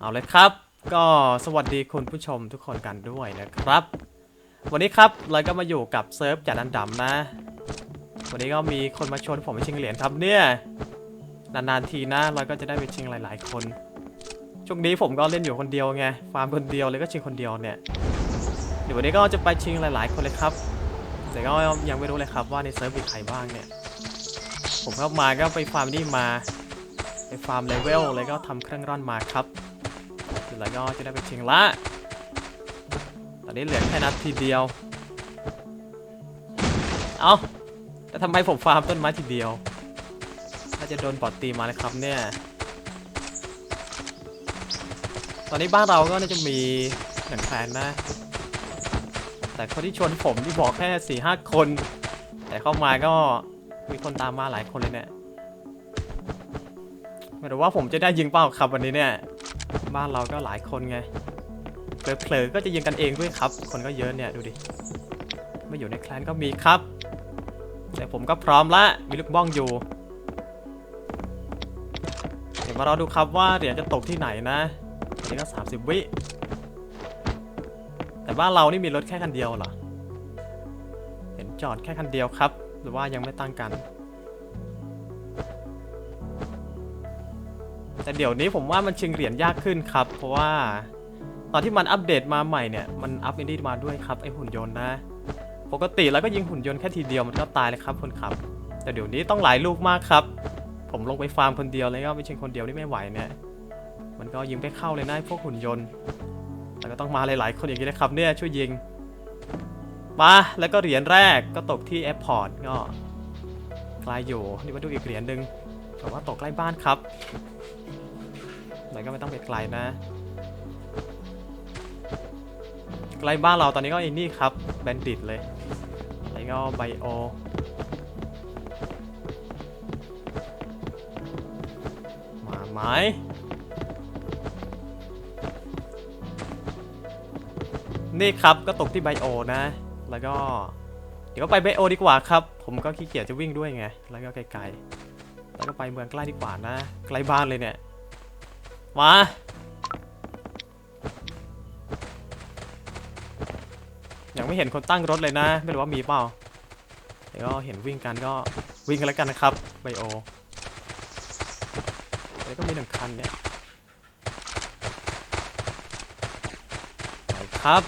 เอาเลยครับ ก็สวัสดีคุณผู้ชมทุกคนกันด้วยนะครับ วันนี้ครับเราก็มาอยู่กับเซิร์ฟจัดอันดับนะ วันนี้ก็มีคนมาชวนผมไปชิงเหรียญครับเนี่ย นานๆทีนะเราก็จะได้ไปชิงหลาย ๆ คนช่วงนี้ผมก็เล่นอยู่คนเดียวไง ฟาร์มคนเดียวเลยก็ชิงคนเดียวเนี่ย เดี๋ยววันนี้ก็จะไปชิงหลาย ๆ คนเลยครับ แต่ก็ยังไม่รู้เลยครับว่าในเซิร์ฟมีใครบ้างเนี่ย ผมเข้ามาก็ไปฟาร์มนี่มา ไปฟาร์มเลเวลแล้วก็ทำเครื่องร่อนมาครับ เสร็จแล้วก็จะได้ไปชิงละ ตอนนี้เหลือแค่นัดทีเดียว เอาแต่ทำไมผมฟาร์มต้นไม้ทีเดียว น่าจะโดนบอดตีมาเลยครับเนี่ย ตอนนี้บ้านเราก็น่าจะมีหนึ่งแฟนนะ แต่คนที่ชวนผมที่บอกแค่สี่ห้าคน แต่เข้ามาก็มีคนตามมาหลายคนเลยเนี่ยไม่รู้ว่าผมจะได้ยิงเป้าครับวันนี้เนี่ย บ้านเราก็หลายคนไงเผลอๆก็จะยิงกันเองด้วยครับ คนก็เยอะเนี่ยดูดิ ไม่อยู่ในแคลนก็มีครับ แต่ผมก็พร้อมละ มีลูกบ้องอยู่ เดี๋ยวมารอดูครับว่าเหรียญจะตกที่ไหนนะอันนี้ก็ 30 วิ แต่บ้านเรานี่มีรถแค่คันเดียวเหรอ เห็นจอดแค่คันเดียวครับ หรือว่ายังไม่ตั้งกัน แต่เดี๋ยวนี้ผมว่ามันชิงเหรียญยากขึ้นครับ เพราะว่าตอนที่มันอัปเดตมาใหม่เนี่ย มันอัปเดตมาด้วยครับไอหุ่นยนต์นะ ปกติแล้วก็ยิงหุ่นยนต์แค่ทีเดียวมันก็ตายเลยครับคนขับ แต่เดี๋ยวนี้ต้องหลายลูกมากครับ ผมลงไปฟาร์มคนเดียวเลยก็ไม่ชิงคนเดียวนี่ไม่ไหวเนี่ย มันก็ยิงไปเข้าเลยนะพวกหุ่นยนต์ แล้วก็ต้องมาหลายๆคนอย่างนี้นะครับเนี่ยช่วยยิง มาแล้วก็เหรียญแรกก็ตกที่แอร์พอร์ตก็ไกลอยู่นี่มาดูอีกเหรียญหนึ่งแต่ว่าตกใกล้บ้านครับ แต่ก็ไม่ต้องไปไกลนะใกล้บ้านเราตอนนี้ก็อ้นี่ครับ แบนดิตเลยแล้วก็ไบโอมาไหมนี่ครับก็ตกที่ไบโอนะ แล้วก็ เดี๋ยวไปไบโอดีกว่าครับ ผมก็ขี้เกียจจะวิ่งด้วยไง แล้วก็ไกลๆ แล้วก็ไปเมืองใกล้ดีกว่านะ ใกล้บ้านเลยเนี่ย มายังไม่เห็นคนตั้งรถเลยนะ ไม่รู้ว่ามีเปล่าเดี๋ยวก็เห็นวิ่งกันก็วิ่งกันแล้วกันนะครับไบโอแล้วก็มีหนึ่งคันเนี่ยครับ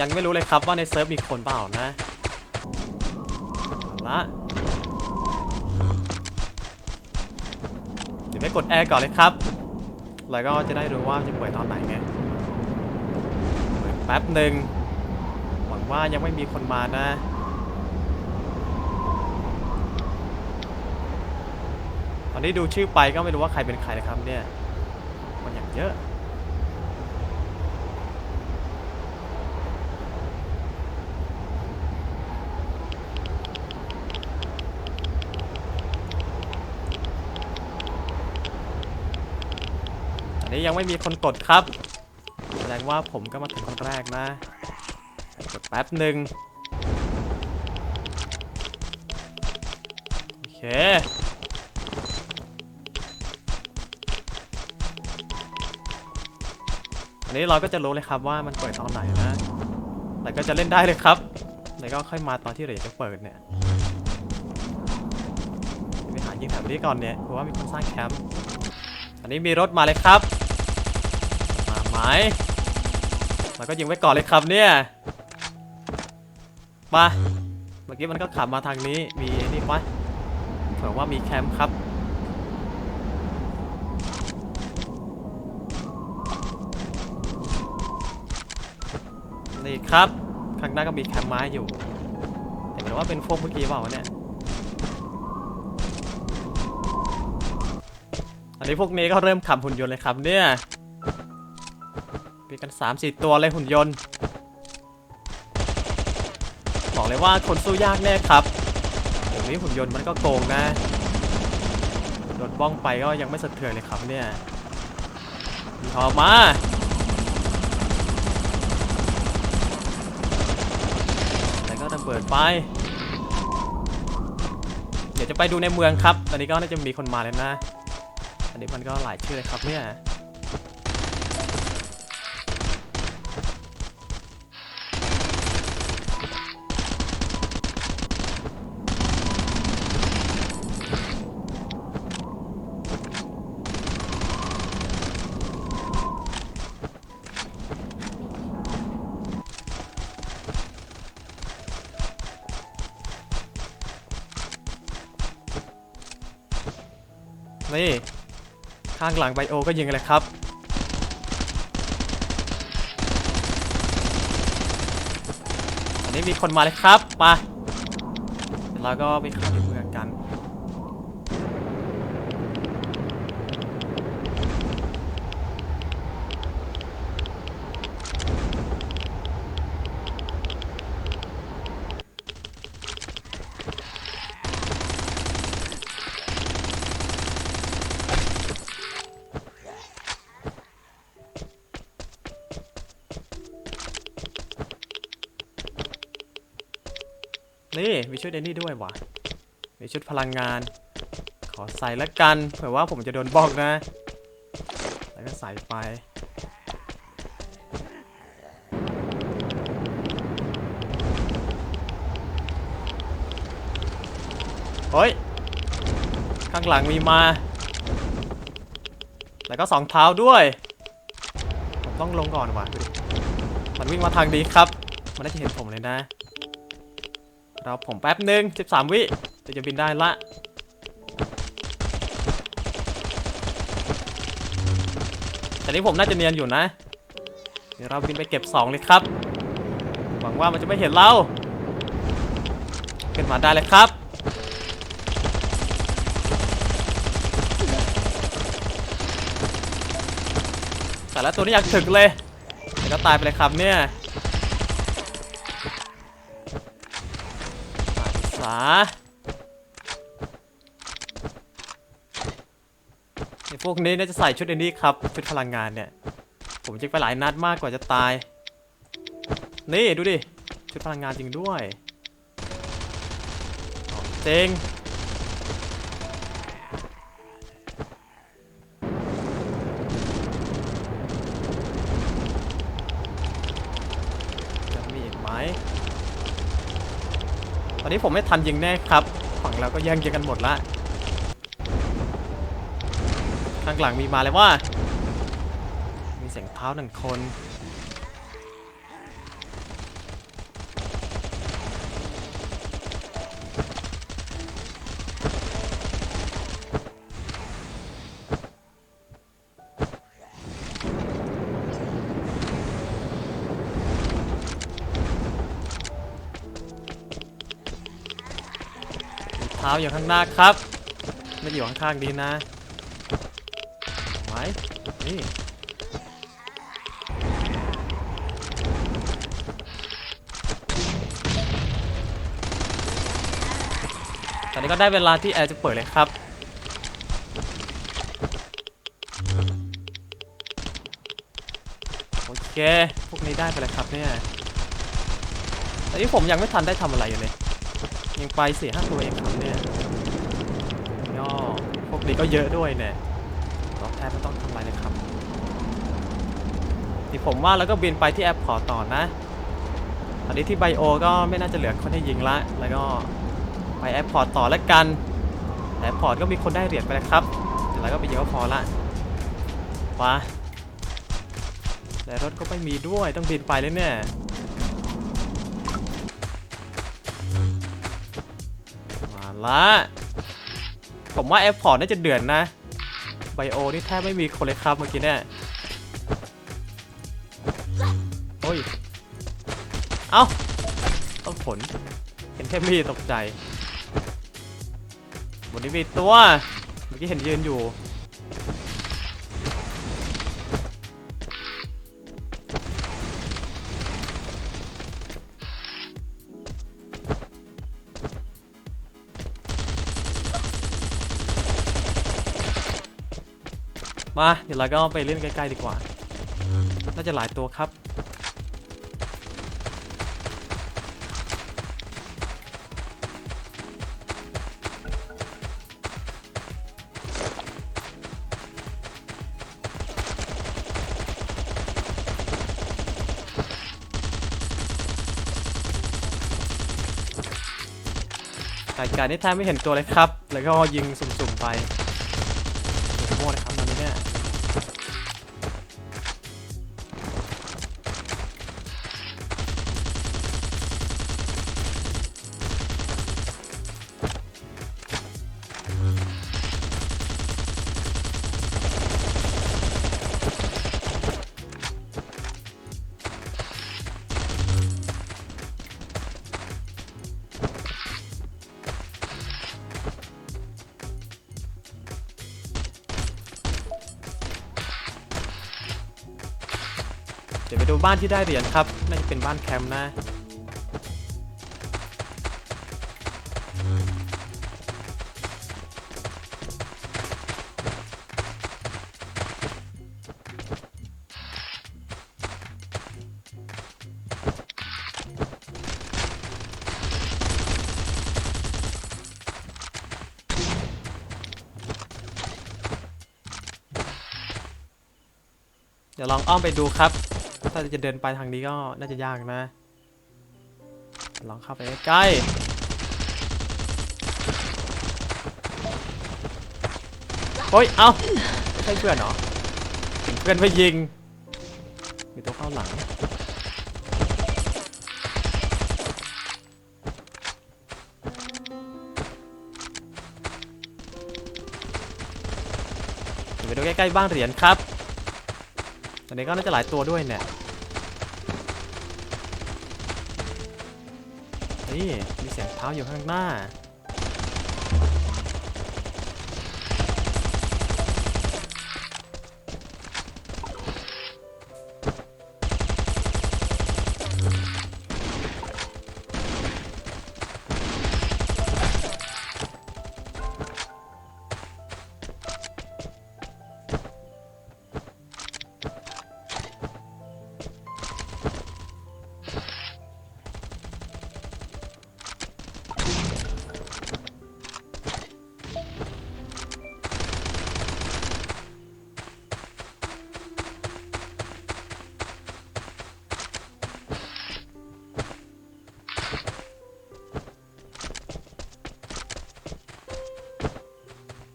ยังไม่รู้เลยครับว่าในเซิร์ฟมีคนเปล่านะละ ไม่กดแอร์ก่อนเลยครับ แล้วก็จะได้รู้ว่าจะเปิดตอนไหนไงแป๊บหนึ่งหวังว่ายังไม่มีคนมานะตอนนี้ดูชื่อไปก็ไม่รู้ว่าใครเป็นใครนะครับเนี่ย มันอย่างเยอะ นนี้ยังไม่มีคนกดครับแสดงว่าผมก็มาถึงคนแรกนะกดแป๊บหนึ่งโอเคอันนี้เราก็จะรู้เลยครับว่ามันเปิดตอนไหนนะแล้วก็จะเล่นได้เลยครับแล้วก็ค่อยมาตอนที่เหรียญจะเปิดเนี่ยไปหายิงแถวนี้ก่อนเนี่ยเพราะว่ามีคนสร้างแคมป์อันนี้มีรถมาเลยครับาไหมเราก็ยิงไว้ก่อนเลยครับเนี่ยมาเมื่อกี้มันก็ขับมาทางนี้มีนี่ปะเผื่อว่ามีแคมป์ครับนี่ครับข้างหน้าก็มีแคมป์ไม้อยู่แต่ไม่รู้ว่าเป็นพวกเมื่อกี้เปล่าวะเนี่ยอันนี้พวกนี้ก็เริ่มขับหุ่นยนต์เลยครับเนี่ย มีกัน3ามสี่ตัวเลยหุ่นยนต์ บอกเลยว่าคนสู้ยากแน่ครับเดี๋ยวนี้หุ่นยนต์มันก็โกงนะโดนบ้องไปก็ยังไม่สะเทือนเลยครับเนี่ยพอมาแล้วก็ระเบิดไป เดี๋ยวจะไปดูในเมืองครับ ตอนนี้ก็น่าจะมีคนมาแล้วนะ อันนี้มันก็หลายชื่อเลยครับเนี่ย นี่ ข้างหลังไบโอก็ยิงเลยครับ อันนี้มีคนมาเลยครับ มาเดี๋ยวเราก็ไปเข้าที่เมืองกัน นี่มีชุดเดนนี่ด้วยวะมีชุดพลังงาน ขอใส่แล้วกัน เผื่อว่าผมจะโดนบอกนะ แล้วก็ใส่ไปเฮ้ย ข้างหลังมีมา แล้วก็สองเท้าด้วย ผมต้องลงก่อนว่ะ มันวิ่งมาทางนี้ครับ มันน่าจะเห็นผมเลยนะ รอผมแป๊บหนึ่ง13 วิเดี๋ยวจะบินได้ละแต่นี้ผมน่าจะเนียนอยู่นะ เดี๋ยวเราบินไปเก็บ 2 เลยครับ หวังว่ามันจะไม่เห็นเราขึ้นมาได้เลยครับ แต่ละตัวนี้อยากถึกเลยเดี๋ยวตายไปเลยครับเนี่ย ษาไอ้พวกนี้น่าจะใส่ชุดอันนี้ครับชุดพลังงานเนี่ย ผมจิกไปหลายนัดมากกว่าจะตาย นี่ดูดิ ชุดพลังงานจริงด้วยเจ๋ง นี้ผมไม่ทันยิงแน่ครับฝั่งเราก็แย่งยิงกันหมดละข้างหลังมีมาเลยว่า มีเสียงเท้าหนึ่งคน ท้าอยู่ข้างหน้าครับ ไม่ด้อยู่ข้างๆดีนะไหมนี่ตอนนี้ก็ได้เวลาที่แอร์จะเปิดเลยครับโอเค พวกนี้ได้ไปเลยครับเนี่ยแต่ที่ผมยังไม่ทันได้ทำอะไรเลย ยังไปสี่ห้าตัวเองครับเนี่ยย่อพวกนี้ก็เยอะด้วยเนี่ยก็แทบไม่ต้องทำอะไรเลยครับที่ผมว่าแล้วก็บินไปที่แอปพอต่อนะตอนนี้ที่ไบโอก็ไม่น่าจะเหลือคนให้ยิงละ แล้วก็ไปแอปพอร์ตต่อแล้วกันแต่แอปพอร์ตก็มีคนได้เหรียญไปแล้วครับเดี๋ยวเราก็ไปยิงก็พอละไปแต่รถก็ไม่มีด้วยต้องบินไปเลยเนี่ย ละผมว่าแอปพอร์ตน่าจะเดือดนะ ไบโอนี่แทบไม่มีคนเลยครับเมื่อกี้เนี่ย โอ้ย เอ้าต้องผล เห็นแค่มีตกใจ วันนี้มีตัว เมื่อกี้เห็นยืนอยู่ มาเดี๋ยวเราก็ไปเล่นใกล้ๆดีกว่า น่าจะหลายตัวครับ แต่การนี้แทบไม่เห็นตัวเลยครับ แล้วก็ยิงสุ่มๆไปโคตรครับ ดูบ้านที่ได้เหรียญครับ น่าจะเป็นบ้านแคมป์นะเดี๋ยวลองอ้อมไปดูครับ ถ้าจะเดินไปทางนี้ก็น่าจะยากนะ ลองเข้าไปใกล้โอ้ย เอ้าใช่เพื่อนเหรอเพื่อนไปยิง มีตัวเข้าหลัง ไปดูใกล้ๆบ้านเหรียญครับ ตอนนี้ก็น่าจะหลายตัวด้วยเนี่ย นี่มีเสียงเท้าอยู่ข้างหน้า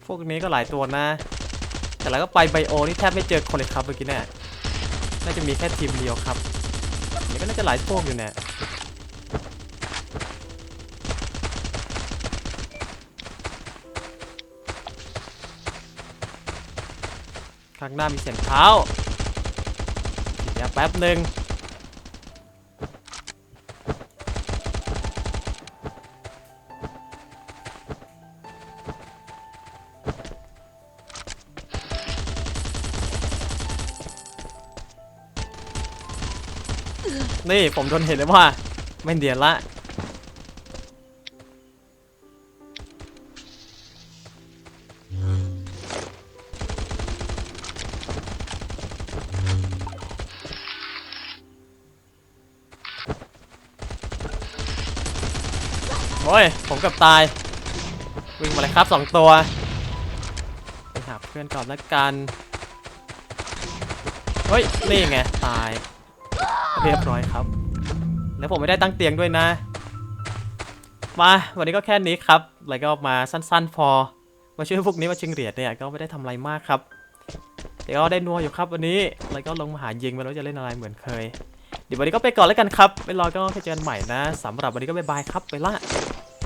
พวกนี้ก็หลายตัวนะ แต่แล้วก็ไปไบโอนี่แทบไม่เจอคนเลยครับเมื่อกี้เนี่ยน่าจะมีแค่ทีมเดียวครับนนี่ก็น่าจะหลายพวกอยู่เนี่ยข้างหน้ามีเสียงเท้าเดี๋ยวแป๊บหนึ่ง นี่ผมทนเห็นเลยว่า ไม่เดียนละ โอ้ย ผมเกับตาย วิ่งมาเลยครับสองตัว ไปหาเพื่อนก่อนละกัน เฮ้ย นี่ไง ตาย เรียบร้อยครับ แล้วผมไม่ได้ตั้งเตียงด้วยนะ มาวันนี้ก็แค่นี้ครับ แล้วก็มาสั้นๆพอ มาช่วยพวกนี้มาชิงเหรียญเนี่ยก็ไม่ได้ทำอะไรมากครับ แต่ก็ได้นัวอยู่ครับวันนี้ แล้วก็ลงมาหายิงไม่รู้จะเล่นอะไรเหมือนเคย เดี๋ยววันนี้ก็ไปก่อนแล้วกันครับ ไปรอก็แค่เจอกันใหม่นะสำหรับวันนี้ก็บ๊ายบายครับไปละ